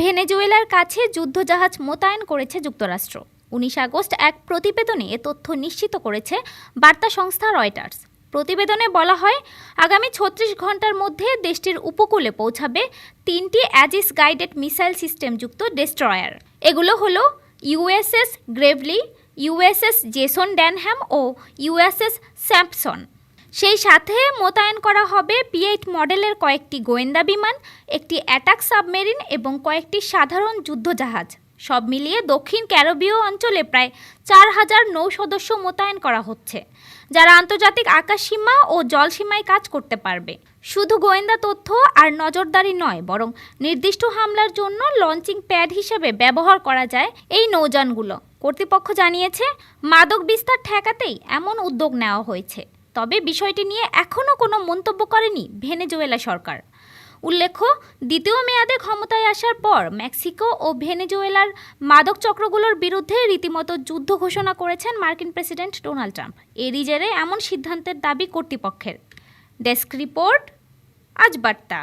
ভেনেজুয়েলার কাছে যুদ্ধজাহাজ মোতায়েন করেছে যুক্তরাষ্ট্র। উনিশ আগস্ট এক প্রতিবেদনে এ তথ্য নিশ্চিত করেছে বার্তা সংস্থা রয়টার্স। প্রতিবেদনে বলা হয়, আগামী ছত্রিশ ঘণ্টার মধ্যে দেশটির উপকূলে পৌঁছাবে তিনটি অ্যাজিস গাইডেড মিসাইল সিস্টেমযুক্ত ডেস্ট্রয়ার। এগুলো হলো USS Gravely, USS Jason Dunham ও ইউএসএস স্যাম্পসন। সেই সাথে মোতায়েন করা হবে পি এইট মডেলের কয়েকটি গোয়েন্দা বিমান, একটি অ্যাটাক সাবমেরিন এবং কয়েকটি সাধারণ যুদ্ধজাহাজ। সব মিলিয়ে দক্ষিণ ক্যারোবীয় অঞ্চলে প্রায় চার হাজার নৌ সদস্য মোতায়েন করা হচ্ছে, যারা আন্তর্জাতিক আকাশসীমা ও জলসীমায় কাজ করতে পারবে। শুধু গোয়েন্দা তথ্য আর নজরদারি নয়, বরং নির্দিষ্ট হামলার জন্য লঞ্চিং প্যাড হিসেবে ব্যবহার করা যায় এই নৌযানগুলো। কর্তৃপক্ষ জানিয়েছে, মাদক বিস্তার ঠেকাতেই এমন উদ্যোগ নেওয়া হয়েছে। তবে বিষয়টি নিয়ে এখনও কোনো মন্তব্য করেনি ভেনেজুয়েলা সরকার। উল্লেখ্য, দ্বিতীয় মেয়াদে ক্ষমতায় আসার পর মেক্সিকো ও ভেনেজুয়েলার মাদক চক্রগুলোর বিরুদ্ধে রীতিমতো যুদ্ধ ঘোষণা করেছেন মার্কিন প্রেসিডেন্ট ডোনাল্ড ট্রাম্প। এরই জেরে এমন সিদ্ধান্তের দাবি কর্তৃপক্ষের। ডেস্ক রিপোর্ট, আজ বার্তা।